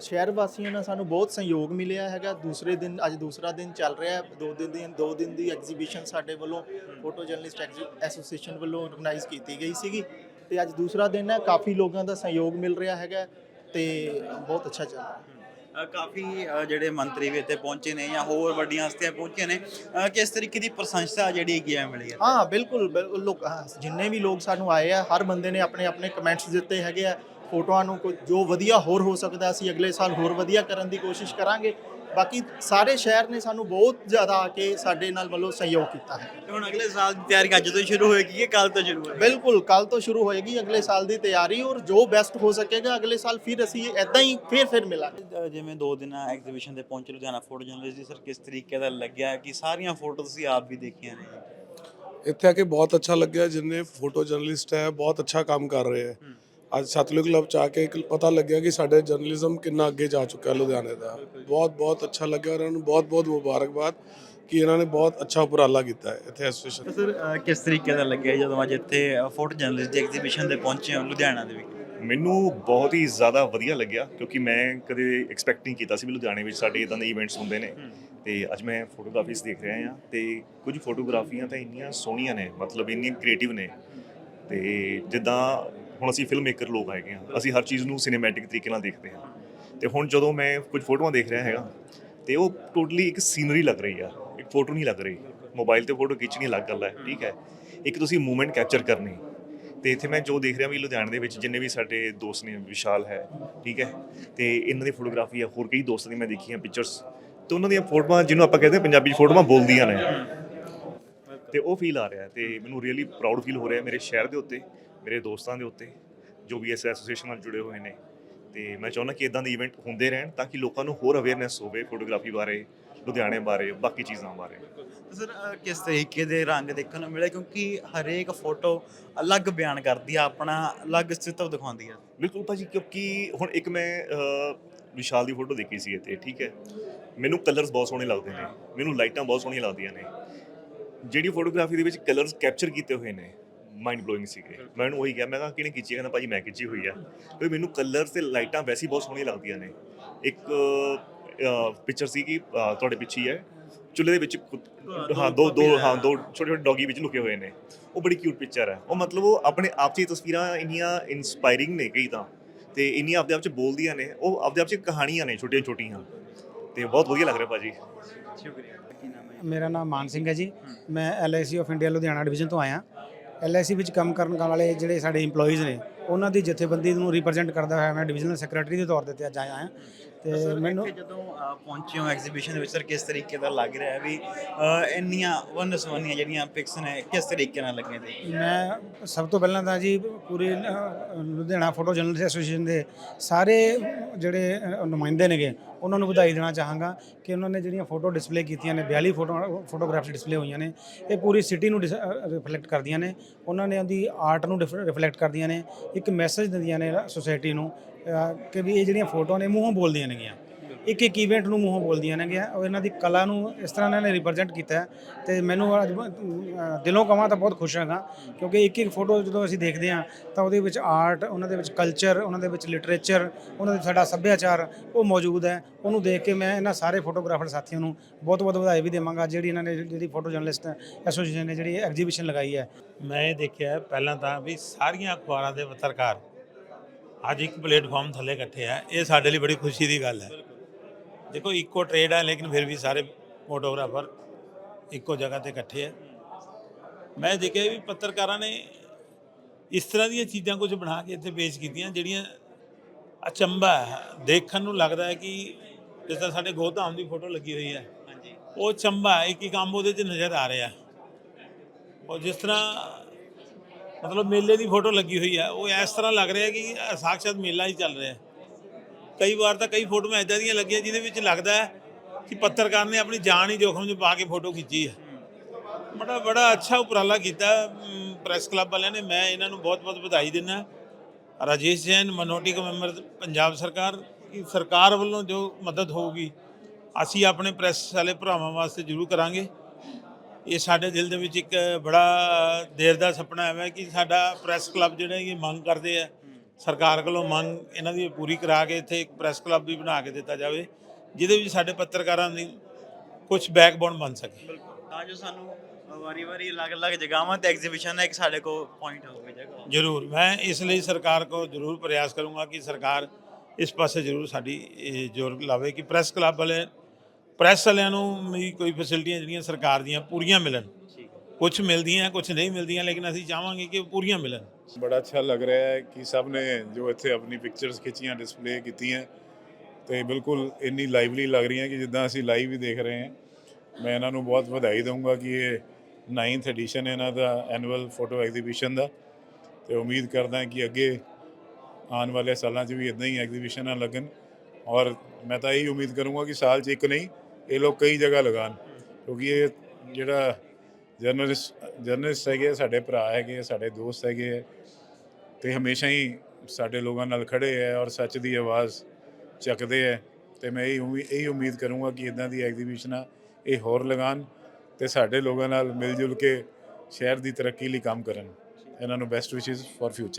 ਸ਼ਹਿਰ ਵਾਸੀਆਂ ਨਾਲ ਸਾਨੂੰ ਬਹੁਤ ਸਹਿਯੋਗ ਮਿਲਿਆ ਹੈਗਾ। ਦੂਸਰੇ ਦਿਨ ਅੱਜ ਦੂਸਰਾ ਦਿਨ ਚੱਲ ਰਿਹਾ ਹੈ। ਦੋ ਦਿਨ ਦੀ ਦੋ ਦਿਨ ਦੀ ਐਗਜ਼ੀਬਿਸ਼ਨ ਸਾਡੇ ਵੱਲੋਂ ਫੋਟੋ ਜਰਨਲਿਸਟ ਐਸੋਸੀਏਸ਼ਨ ਵੱਲੋਂ ਆਰਗੇਨਾਈਜ਼ ਕੀਤੀ ਗਈ ਸੀਗੀ। ਤੇ ਅੱਜ ਦੂਸਰਾ ਦਿਨ ਹੈ। ਕਾਫੀ ਲੋਕਾਂ ਦਾ ਸਹਿਯੋਗ ਮਿਲ ਰਿਹਾ ਹੈਗਾ ਤੇ ਬਹੁਤ ਅੱਛਾ ਚੱਲ ਰਿਹਾ। ਹੈ ਕਾਫੀ ਜਿਹੜੇ ਮੰਤਰੀ ਵੀ ਇੱਥੇ ਪਹੁੰਚੇ ਨੇ ਜਾਂ ਹੋਰ ਵੱਡੀਆਂ ਹਸਤੀਆਂ ਪਹੁੰਚੀਆਂ ਨੇ ਕਿਸ ਤਰੀਕੇ ਦੀ ਪ੍ਰਸ਼ੰਸਾ ਜਿਹੜੀ ਹੈਗੀ ਆ ਮਿਲੀ ਹੈ? ਹਾਂ ਬਿਲਕੁਲ ਬਿਲਕੁਲ। ਲੋਕ ਜਿੰਨੇ ਵੀ ਲੋਕ ਸਾਨੂੰ ਆਏ ਆ ਹਰ ਬੰਦੇ ਨੇ ਆਪਣੇ ਆਪਣੇ ਕਮੈਂਟਸ ਦਿੱਤੇ ਹੈਗੇ ਆ। ਫੋਟੋਆਂ ਨੂੰ ਕੋਈ- ਜੋ ਵਧੀਆ ਹੋਰ ਹੋ ਸਕਦਾ ਅਸੀਂ ਅਗਲੇ ਸਾਲ ਹੋਰ ਵਧੀਆ ਕਰਨ ਦੀ ਕੋਸ਼ਿਸ਼ ਕਰਾਂਗੇ। ਬਾਕੀ ਸਾਰੇ ਸ਼ਹਿਰ ਨੇ ਸਾਨੂੰ ਬਹੁਤ ਜ਼ਿਆਦਾ ਆ ਕੇ ਸਾਡੇ ਨਾਲ ਵੱਲੋਂ ਸਹਿਯੋਗ ਕੀਤਾ ਹੈ। ਹੁਣ ਅਗਲੇ ਸਾਲ ਦੀ ਤਿਆਰੀ ਅੱਜ ਤੋਂ ਸ਼ੁਰੂ ਹੋਏਗੀ ਕਿ ਕੱਲ ਤੋਂ ਸ਼ੁਰੂ ਹੋਏਗੀ? ਬਿਲਕੁਲ ਕੱਲ ਤੋਂ ਸ਼ੁਰੂ ਹੋਏਗੀ ਅਗਲੇ ਸਾਲ ਦੀ ਤਿਆਰੀ ਔਰ ਜੋ ਬੈਸਟ ਹੋ ਸਕੇਗਾ ਅਗਲੇ ਸਾਲ ਫਿਰ ਅਸੀਂ ਐਦਾਂ ਹੀ ਫਿਰ ਫਿਰ ਮਿਲਾਂਗੇ। ਜਿਵੇਂ ਦੋ ਦਿਨ ਐਗਜ਼ੀਬਿਸ਼ਨ ਤੇ ਪਹੁੰਚੇ Ludhiana photo journalist ji sir ਕਿਸ ਤਰੀਕੇ ਦਾ ਲੱਗਿਆ ਕਿ ਸਾਰੀਆਂ ਫੋਟੋ ਤੁਸੀਂ ਆਪ ਵੀ ਦੇਖੀਆਂ ਨੇ? ਇੱਥੇ ਆ ਕੇ ਬਹੁਤ ਅੱਛਾ ਲੱਗਿਆ ਜਿੰਨੇ ਫੋਟੋ ਜਰਨਲਿਸਟ ਹੈ ਬਹੁਤ ਅੱਛਾ ਕੰਮ ਕਰ ਰਹੇ ਹੈ। ਅੱਜ ਸਤਲੁਜ ਕਲੱਬ ਚ ਆ ਕੇ ਇੱਕ ਪਤਾ ਲੱਗਿਆ ਕਿ ਸਾਡੇ ਜਰਨਲਿਜ਼ਮ ਕਿੰਨਾ ਅੱਗੇ ਜਾ ਚੁੱਕਾ ਹੈ ਲੁਧਿਆਣੇ ਦਾ। ਬਹੁਤ ਬਹੁਤ ਅੱਛਾ ਲੱਗਿਆ ਉਹਨਾਂ ਨੂੰ ਬਹੁਤ ਬਹੁਤ ਮੁਬਾਰਕਬਾਦ ਕਿ ਇਹਨਾਂ ਨੇ ਬਹੁਤ ਅੱਛਾ ਉਪਰਾਲਾ ਕੀਤਾ ਹੈ ਇੱਥੇ ਐਸੋਸੀਏਸ਼ਨ ਸਰ ਕਿਸ ਤਰੀਕੇ ਦਾ ਲੱਗਿਆ ਜਦੋਂ ਅੱਜ ਇੱਥੇ ਫੋਟੋ ਜਰਨਲਿਸਟ ਦੀ ਐਗਜ਼ੀਬਿਸ਼ਨ ਤੇ ਪਹੁੰਚੇ ਹੋ ਲੁਧਿਆਣਾ ਦੇ ਵਿੱਚ? ਮੈਨੂੰ ਬਹੁਤ ਹੀ ਜ਼ਿਆਦਾ ਵਧੀਆ ਲੱਗਿਆ ਕਿਉਂਕਿ ਮੈਂ ਕਦੇ ਐਕਸਪੈਕਟ ਨਹੀਂ ਕੀਤਾ ਸੀ ਵੀ ਲੁਧਿਆਣੇ ਵਿੱਚ ਸਾਡੇ ਇਦਾਂ ਦੇ ਇਵੈਂਟਸ ਹੁੰਦੇ ਨੇ। ਤੇ ਅੱਜ ਮੈਂ ਫੋਟੋਗ੍ਰਾਫੀਸ ਦੇਖ ਰਿਹਾ ਹਾਂ ਤੇ ਕੁਝ ਫੋਟੋਗ੍ਰਾਫੀਆਂ ਤਾਂ ਇੰਨੀਆਂ ਸੋਹਣੀਆਂ ਨੇ ਮਤਲਬ ਇੰਨੀਆਂ ਕ੍ਰੀਏਟਿਵ ਨੇ। ਤੇ ਜਿੱਦਾਂ ਹੁਣ ਅਸੀਂ ਫਿਲਮ ਮੇਕਰ ਲੋਕ ਹੈਗੇ ਆ ਅਸੀਂ ਹਰ ਚੀਜ਼ ਨੂੰ ਸਿਨੇਮੈਟਿਕ ਤਰੀਕੇ ਨਾਲ ਦੇਖਦੇ ਹਾਂ। ਤੇ ਹੁਣ ਜਦੋਂ ਮੈਂ ਕੁਝ ਫੋਟੋਆਂ ਦੇਖ ਰਿਹਾ ਹੈਗਾ, ਤੇ ਉਹ ਟੋਟਲੀ ਇੱਕ ਸੀਨਰੀ ਲੱਗ ਰਹੀ ਆ। ਇੱਕ ਫੋਟੋ ਨਹੀਂ ਲੱਗ ਰਹੀ। ਮੋਬਾਈਲ ਤੇ ਫੋਟੋ ਖਿੱਚਣੀ ਅਲੱਗ ਗੱਲ ਹੈ ਠੀਕ ਹੈ। ਇੱਕ ਤੁਸੀਂ ਮੂਵਮੈਂਟ ਕੈਪਚਰ ਕਰਨੀ। ਤੇ ਇੱਥੇ ਮੈਂ ਜੋ ਦੇਖ ਰਿਹਾ ਵੀ ਲੁਧਿਆਣੇ ਦੇ ਵਿੱਚ ਜਿੰਨੇ ਵੀ ਸਾਡੇ ਦੋਸਤ ਨੇ, ਵਿਸ਼ਾਲ ਹੈ, ਠੀਕ ਹੈ। ਤੇ ਇਹਨਾਂ ਦੀ ਫੋਟੋਗ੍ਰਾਫੀ ਆ, ਹੋਰ ਕਈ ਦੋਸਤਾਂ ਦੀ ਮੈਂ ਦੇਖੀਆਂ ਪਿਕਚਰਸ ਤੇ ਉਹਨਾਂ ਦੀਆਂ ਫੋਟੋਆਂ ਜਿਹਨੂੰ ਆਪਾਂ ਕਹਿੰਦੇ ਪੰਜਾਬੀ 'ਚ ਫੋਟੋਆਂ ਬੋਲਦੀਆਂ ਨੇ। ਤੇ ਉਹ ਫੀਲ ਆ ਰਿਹਾ ਹੈ ਤੇ ਮੈਨੂੰ ਰੀਅਲੀ ਪ੍ਰਾਊਡ ਫੀਲ ਹੋ ਰਿਹਾ ਮੇਰੇ ਸ਼ਹਿਰ ਦੇ ਉੱਤੇ। ਮੇਰੇ ਦੋਸਤਾਂ ਦੇ ਉੱਤੇ ਜੋ ਵੀ ਇਸ ਐਸੋਸੀਏਸ਼ਨ ਨਾਲ ਜੁੜੇ ਹੋਏ ਨੇ। ਤੇ ਮੈਂ ਚਾਹੁੰਦਾ ਕਿ ਇਦਾਂ ਦੇ ਇਵੈਂਟ ਹੁੰਦੇ ਰਹਿਣ ਤਾਂ ਕਿ ਲੋਕਾਂ ਨੂੰ ਹੋਰ ਅਵੇਅਰਨੈਸ ਹੋਵੇ ਫੋਟੋਗ੍ਰਾਫੀ ਬਾਰੇ ਲੁਧਿਆਣੇ ਬਾਰੇ ਬਾਕੀ ਚੀਜ਼ਾਂ ਬਾਰੇ। ਸਰ ਕਿਸ ਤਰੀਕੇ ਦੇ ਰੰਗ ਦੇਖਣ ਨੂੰ ਮਿਲੇ? ਕਿਉਂਕਿ ਹਰੇਕ ਫੋਟੋ ਅਲੱਗ ਬਿਆਨ ਕਰਦੀ ਆ ਆਪਣਾ ਅਲੱਗ ਸਥਿਤਵ ਦਿਖਾਉਂਦੀ ਆ। ਬਿਲਕੁਲ ਭਾਜੀ ਕਿਉਂਕਿ ਹੁਣ ਇੱਕ ਮੈਂ ਵਿਸ਼ਾਲ ਦੀ ਫੋਟੋ ਦੇਖੀ ਸੀ ਇੱਥੇ ਠੀਕ ਹੈ? ਮੈਨੂੰ ਕਲਰਸ ਬਹੁਤ ਸੋਹਣੇ ਲੱਗਦੇ ਨੇ। ਮੈਨੂੰ ਲਾਈਟਾਂ ਬਹੁਤ ਸੋਹਣੀਆਂ ਲੱਗਦੀਆਂ ਨੇ। ਜਿਹੜੀ ਫੋਟੋਗ੍ਰਾਫੀ ਦੇ ਵਿੱਚ ਕਲਰਸ ਕੈਪਚਰ ਕੀਤੇ ਹੋਏ ਨੇ ਮਾਈਂਡ ਬਲੋਇੰਗ ਸੀਗੇ। ਮੈਂ ਉਹਨੂੰ ਉਹੀ ਕਿਹਾ ਮੈਂ ਕਿਹਾ ਕਿਹਨੇ ਖਿੱਚੀ? ਹੈ? ਕਹਿੰਦਾ ਭਾਜੀ ਮੈਂ ਖਿੱਚੀ ਹੋਈ ਆ। ਤੇ ਮੈਨੂੰ ਕਲਰਸ ਤੇ ਲਾਈਟਾਂ ਵੈਸੇ ਬਹੁਤ ਸੋਹਣੀਆਂ ਲੱਗਦੀਆਂ ਨੇ। ਇੱਕ ਪਿਕਚਰ ਸੀ ਕਿ ਤੁਹਾਡੇ ਪਿੱਛੇ ਹੀ ਚੁੱਲ੍ਹੇ ਦੇ ਵਿੱਚ ਕੁੱਤ- ਹਾਂ ਦੋ ਦੋ ਹਾਂ ਦੋ ਛੋਟੇ ਛੋਟੇ ਡੌਗੀ ਵਿੱਚ ਲੁਕੇ ਹੋਏ ਨੇ। ਉਹ ਬੜੀ ਕਿਊਟ ਪਿਕਚਰ ਹੈ। ਉਹ ਮਤਲਬ ਉਹ ਆਪਣੇ ਆਪ 'ਚ ਤਸਵੀਰਾਂ ਇੰਨੀਆਂ ਇਨਸਪਾਇਰਿੰਗ ਨੇ ਕਈ ਤਾਂ। ਤੇ ਇੰਨੀਆਂ ਆਪਦੇ ਆਪ 'ਚ ਬੋਲਦੀਆਂ ਨੇ। ਉਹ ਆਪਦੇ ਆਪ 'ਚ ਕਹਾਣੀਆਂ ਨੇ ਛੋਟੀਆਂ ਛੋਟੀਆਂ। ਤੇ ਬਹੁਤ ਵਧੀਆ ਲੱਗ ਰਿਹਾ ਭਾਜੀ। ਸ਼ੁਕਰੀਆ। ਕੀ ਨਾਮ ਹੈ ਮੇਰਾ ਨਾਮ ਮਾਨ ਸਿੰਘ ਹੈ ਜੀ। ਮੈਂ LIC of India Ludhiana division ਤੋਂ ਆਇਆ। ਐਲਆਈਸੀ ਵਿੱਚ ਕੰਮ ਕਰਨ ਵਾਲੇ ਜਿਹੜੇ ਸਾਡੇ EMPLOYEES ਨੇ, ਉਹਨਾਂ ਦੀ ਜਥੇਬੰਦੀ ਨੂੰ ਰਿਪਰੈਜ਼ੈਂਟ ਕਰਦਾ ਹੋਇਆ ਮੈਂ ਡਿਵੀਜ਼ਨਲ ਸੈਕਟਰੀ ਦੇ ਤੌਰ ਤੇ ਅੱਜ ਆਇਆ ਹਾਂ। ਤੇ ਮੈਨੂੰ ਜਦੋਂ ਪਹੁੰਚੇ ਹੋ ਐਗਜ਼ੀਬਿਸ਼ਨ ਦੇ ਵਿੱਚ ਸਰ ਕਿਸ ਤਰੀਕੇ ਦਾ ਲੱਗ ਰਿਹਾ ਹੈ ਵੀ ਇੰਨੀਆਂ ਵਨਸਵਨੀਆਂ ਜਿਹੜੀਆਂ ਪਿਕਸ ਨੇ ਕਿਸ ਤਰੀਕੇ ਨਾਲ ਲੱਗੀਆਂ ਤੇ ਮੈਂ ਸਭ ਤੋਂ ਪਹਿਲਾਂ ਤਾਂ ਜੀ ਪੂਰੀ ਲੁਧਿਆਣਾ ਫੋਟੋ ਜਰਨਲਿਸਟ ਐਸੋਸੀਏਸ਼ਨ ਦੇ ਸਾਰੇ ਜਿਹੜੇ ਨੁਮਾਇੰਦੇ ਨੇਗੇ ਉਹਨਾਂ ਨੂੰ ਵਧਾਈ ਦੇਣਾ ਚਾਹਾਂਗਾ ਕਿ ਉਹਨਾਂ ਨੇ ਜਿਹੜੀਆਂ ਫੋਟੋ ਡਿਸਪਲੇ ਕੀਤੀਆਂ ਨੇ 42 ਫੋਟੋ ਫੋਟੋਗ੍ਰਾਫਸ ਡਿਸਪਲੇ ਹੋਈਆਂ ਨੇ ਇਹ ਪੂਰੀ ਸਿਟੀ ਨੂੰ ਰਿਫਲੈਕਟ ਕਰਦੀਆਂ ਨੇ ਉਹਨਾਂ ਨੇ ਉਹਦੀ ਆਰਟ ਨੂੰ ਰਿਫਲੈਕਟ ਕਰਦੀਆਂ ਨੇ ਇੱਕ ਮੈਸੇਜ ਦਿੰਦੀਆਂ ਨੇ ਸੋਸਾਇਟੀ ਨੂੰ ਕਿ ਵੀ ਇਹ ਜਿਹੜੀਆਂ ਫੋਟੋਆਂ ਨੇ ਮੂੰਹੋਂ ਬੋਲਦੀਆਂ ਨੇਗੀਆਂ। ਇੱਕ ਇੱਕ ਇਵੈਂਟ ਨੂੰ ਮੂੰਹੋਂ ਬੋਲਦੀਆਂ ਨੇਗੀਆਂ। ਔਰ ਇਹਨਾਂ ਦੀ ਕਲਾ ਨੂੰ ਇਸ ਤਰ੍ਹਾਂ ਇਹਨਾਂ ਨੇ ਰਿਪਰੈਜ਼ੈਂਟ ਕੀਤਾ ਹੈ। ਤੇ ਮੈਨੂੰ ਅੱਜ ਦਿਲੋਂ ਕਹਾਂ ਤਾਂ ਬਹੁਤ ਖੁਸ਼ ਹਾਂਗਾ। ਕਿਉਂਕਿ ਇੱਕ ਇੱਕ ਫੋਟੋ ਜਦੋਂ ਅਸੀਂ ਦੇਖਦੇ ਹਾਂ, ਤਾਂ ਉਹਦੇ ਵਿੱਚ ਆਰਟ ਉਹਨਾਂ ਦੇ ਵਿੱਚ ਕਲਚਰ ਉਹਨਾਂ ਦੇ ਵਿੱਚ ਲਿਟਰੇਚਰ ਉਹਨਾਂ ਦੇ ਸਾਡਾ ਸੱਭਿਆਚਾਰ ਉਹ ਮੌਜੂਦ ਹੈ। ਉਹਨੂੰ ਦੇਖ ਕੇ ਮੈਂ ਇਹਨਾਂ ਸਾਰੇ ਫੋਟੋਗ੍ਰਾਫਰ ਸਾਥੀਆਂ ਨੂੰ ਬਹੁਤ ਬਹੁਤ ਵਧਾਈ ਵੀ ਦੇਵਾਂਗਾ। ਜਿਹੜੀ ਇਹਨਾਂ ਨੇ ਜਿਹੜੀ ਫੋਟੋ ਜਰਨਲਿਸਟ ਐਸੋਸੀਏਸ਼ਨ ਨੇ ਜਿਹੜੀ ਐਗਜ਼ੀਬਿਸ਼ਨ ਲਗਾਈ ਹੈ। ਮੈਂ ਇਹ ਦੇਖਿਆ ਪਹਿਲਾਂ ਤਾਂ ਵੀ ਸਾਰੀਆਂ ਅਖਬਾਰਾਂ ਦੇ ਪੱਤਰਕਾਰ ਅੱਜ ਇੱਕ ਪਲੇਟਫਾਰਮ ਥੱਲੇ ਇਕੱਠੇ ਆ ਇਹ ਸਾਡੇ ਲਈ ਬੜੀ ਖੁਸ਼ੀ ਦੀ ਗੱਲ ਹੈ। ਦੇਖੋ ਇੱਕੋ ਟ੍ਰੇਡ ਹੈ ਲੇਕਿਨ ਫਿਰ ਵੀ ਸਾਰੇ ਫੋਟੋਗ੍ਰਾਫਰ ਇੱਕੋ ਜਗ੍ਹਾ ਤੇ ਇਕੱਠੇ ਆ। ਮੈਂ ਦੇਖਿਆ ਵੀ ਪੱਤਰਕਾਰਾਂ ਨੇ ਇਸ ਤਰ੍ਹਾਂ ਦੀਆਂ ਚੀਜ਼ਾਂ ਕੁਝ ਬਣਾ ਕੇ ਇੱਥੇ ਪੇਸ਼ ਕੀਤੀਆਂ ਜਿਹੜੀਆਂ ਅਚੰਭਾ ਹੈ। ਦੇਖਣ ਨੂੰ ਲੱਗਦਾ ਹੈ ਕਿ ਜਿਸ ਤਰ੍ਹਾਂ ਸਾਡੇ ਗੋਧਾਮ ਦੀ ਫੋਟੋ ਲੱਗੀ ਹੋਈ ਹੈ ਉਹ ਚੰਬਾ ਹੈ ਇੱਕ ਇੱਕ ਅੰਬ ਉਹਦੇ 'ਚ ਨਜ਼ਰ ਆ ਰਿਹਾ। ਉਹ ਜਿਸ ਤਰ੍ਹਾਂ ਮਤਲਬ ਮੇਲੇ ਦੀ ਫੋਟੋ ਲੱਗੀ ਹੋਈ ਹੈ। ਉਹ ਇਸ ਤਰ੍ਹਾਂ ਲੱਗ ਰਿਹਾ ਕਿ ਸਾਖਸ਼ਾਤ ਮੇਲਾ ਹੀ ਚੱਲ ਰਿਹਾ ਕਈ ਵਾਰ ਤਾਂ ਕਈ ਫੋਟੋਆਂ ਇਦਾਂ ਦੀਆਂ ਲੱਗੀਆਂ ਜਿਹਦੇ ਵਿੱਚ ਲੱਗਦਾ ਹੈ ਕਿ ਪੱਤਰਕਾਰ ਨੇ ਆਪਣੀ ਜਾਨ ਹੀ ਜੋਖਮ 'ਚ ਪਾ ਕੇ ਫੋਟੋ ਖਿੱਚੀ ਹੈ। ਬੜਾ ਬੜਾ ਅੱਛਾ ਉਪਰਾਲਾ ਕੀਤਾ ਪ੍ਰੈਸ ਕਲੱਬ ਵਾਲਿਆਂ ਨੇ। ਮੈਂ ਇਹਨਾਂ ਨੂੰ ਬਹੁਤ ਬਹੁਤ ਵਧਾਈ ਦਿੰਦਾ ਰਾਜੇਸ਼ ਜੈਨ ਮਨੋਟੀ ਕੋ ਮੈਂਬਰ ਪੰਜਾਬ ਸਰਕਾਰ, ਕਿ ਸਰਕਾਰ ਵੱਲੋਂ ਜੋ ਮਦਦ ਹੋਊਗੀ, ਅਸੀਂ ਆਪਣੇ ਪ੍ਰੈਸ ਵਾਲੇ ਭਰਾਵਾਂ ਵਾਸਤੇ ਜ਼ਰੂਰ ਕਰਾਂਗੇ। ਇਹ ਸਾਡੇ ਦਿਲ ਦੇ ਵਿੱਚ ਇੱਕ ਬੜਾ ਦੇਰ ਦਾ ਸੁਪਨਾ ਹੈ ਕਿ ਸਾਡਾ ਪ੍ਰੈਸ ਕਲੱਬ ਜਿਹੜੇ ਇਹ ਮੰਗ ਕਰਦੇ ਆ ਸਰਕਾਰ ਕੋਲੋਂ ਮੰਗ ਇਹਨਾਂ ਦੀ ਪੂਰੀ ਕਰਾ ਕੇ ਇੱਥੇ ਇੱਕ ਪ੍ਰੈਸ ਕਲੱਬ ਵੀ ਬਣਾ ਕੇ ਦਿੱਤਾ ਜਾਵੇ ਜਿਹਦੇ ਵਿੱਚ ਸਾਡੇ ਪੱਤਰਕਾਰਾਂ ਦੀ ਕੁਝ ਬੈਕਬੋਨ ਬਣ ਸਕੇ। ਤਾਂ ਜੋ ਸਾਨੂੰ ਵਾਰੀ-ਵਾਰੀ ਅਲੱਗ-ਅਲੱਗ ਜਗ੍ਹਾਵਾਂ ਤੇ ਐਗਜ਼ੀਬਿਸ਼ਨ ਹੈ ਇੱਕ ਸਾਡੇ ਕੋਲ ਪੁਆਇੰਟ ਹੋਵੇ ਜਗ੍ਹਾ ਜ਼ਰੂਰ। ਮੈਂ ਇਸ ਲਈ ਸਰਕਾਰ ਕੋ ਜ਼ਰੂਰ ਪ੍ਰਯਾਸ ਕਰੂੰਗਾ ਕਿ ਸਰਕਾਰ ਇਸ ਪਾਸੇ ਜ਼ਰੂਰ ਸਾਡੀ ਜ਼ੋਰ ਲਾਵੇ ਕਿ ਪ੍ਰੈਸ ਕਲੱਬ ਵਾਲੇ ਪ੍ਰੈਸ ਵਾਲਿਆਂ ਨੂੰ ਵੀ ਕੋਈ ਫੈਸਿਲਿਟੀਆਂ ਜਿਹੜੀਆਂ ਸਰਕਾਰ ਦੀਆਂ ਪੂਰੀਆਂ ਮਿਲਣ। ਕੁਝ ਮਿਲਦੀਆਂ ਕੁਝ ਨਹੀਂ ਮਿਲਦੀਆਂ, ਲੇਕਿਨ ਅਸੀਂ ਚਾਹਾਂਗੇ ਕਿ ਉਹ ਪੂਰੀਆਂ ਮਿਲਣ। ਬੜਾ ਅੱਛਾ ਲੱਗ ਰਿਹਾ ਹੈ ਕਿ ਸਭ ਨੇ ਜੋ ਇੱਥੇ ਆਪਣੀ ਪਿਕਚਰਸ ਖਿੱਚੀਆਂ ਡਿਸਪਲੇ ਕੀਤੀਆਂ, ਤੇ ਬਿਲਕੁਲ ਇੰਨੀ ਲਾਈਵਲੀ ਲੱਗ ਰਹੀਆਂ ਕਿ ਜਿੱਦਾਂ ਅਸੀਂ ਲਾਈਵ ਹੀ ਦੇਖ ਰਹੇ ਹਾਂ। ਮੈਂ ਇਹਨਾਂ ਨੂੰ ਬਹੁਤ ਵਧਾਈ ਦਊਂਗਾ ਕਿ ਇਹ 9th ਐਡੀਸ਼ਨ ਹੈ ਇਹਨਾਂ ਦਾ ਐਨੂਅਲ ਫੋਟੋ ਐਗਜ਼ੀਬਿਸ਼ਨ ਦਾ। ਤੇ ਉਮੀਦ ਕਰਦਾ ਕਿ ਅੱਗੇ ਆਉਣ ਵਾਲੇ ਸਾਲਾਂ 'ਚ ਵੀ ਇਦਾਂ ਹੀ ਐਗਜ਼ੀਬਿਸ਼ਨਾਂ ਲੱਗਣ। ਔਰ ਮੈਂ ਤਾਂ ਇਹੀ ਉਮੀਦ ਕਰੂੰਗਾ ਕਿ ਸਾਲ 'ਚ ਇੱਕ ਨਹੀਂ ਇਹ ਲੋਕ ਕਈ ਜਗ੍ਹਾ ਲਗਾਣ ਕਿਉਂਕਿ ਇਹ ਜਿਹੜਾ ਜਰਨਲਿਸਟ ਜਰਨਲਿਸਟ ਹੈਗੇ ਆ, ਸਾਡੇ ਭਰਾ ਹੈਗੇ ਆ, ਸਾਡੇ ਦੋਸਤ ਹੈਗੇ ਆ, ਤੇ ਹਮੇਸ਼ਾ ਹੀ ਸਾਡੇ ਲੋਕਾਂ ਨਾਲ ਖੜੇ ਹੈ ਔਰ ਸੱਚ ਦੀ ਆਵਾਜ਼ ਚੱਕਦੇ ਹੈ ਤੇ ਮੈਂ ਇਹ ਉਮੀ- ਇਹੀ ਉਮੀਦ ਕਰੂੰਗਾ ਕਿ ਇਦਾਂ ਦੀ ਐਗਜ਼ੀਬਿਸ਼ਨਾਂ ਇਹ ਹੋਰ ਲਗਾਣ ਤੇ ਸਾਡੇ ਲੋਕਾਂ ਨਾਲ ਮਿਲ ਜੁਲ ਕੇ ਸ਼ਹਿਰ ਦੀ ਤਰੱਕੀ ਲਈ ਕੰਮ ਕਰਨ। ਇਹਨਾਂ ਨੂੰ ਬੈਸਟ ਵਿਸ਼ੇਸ ਫॉर ਫਿਊਚਰ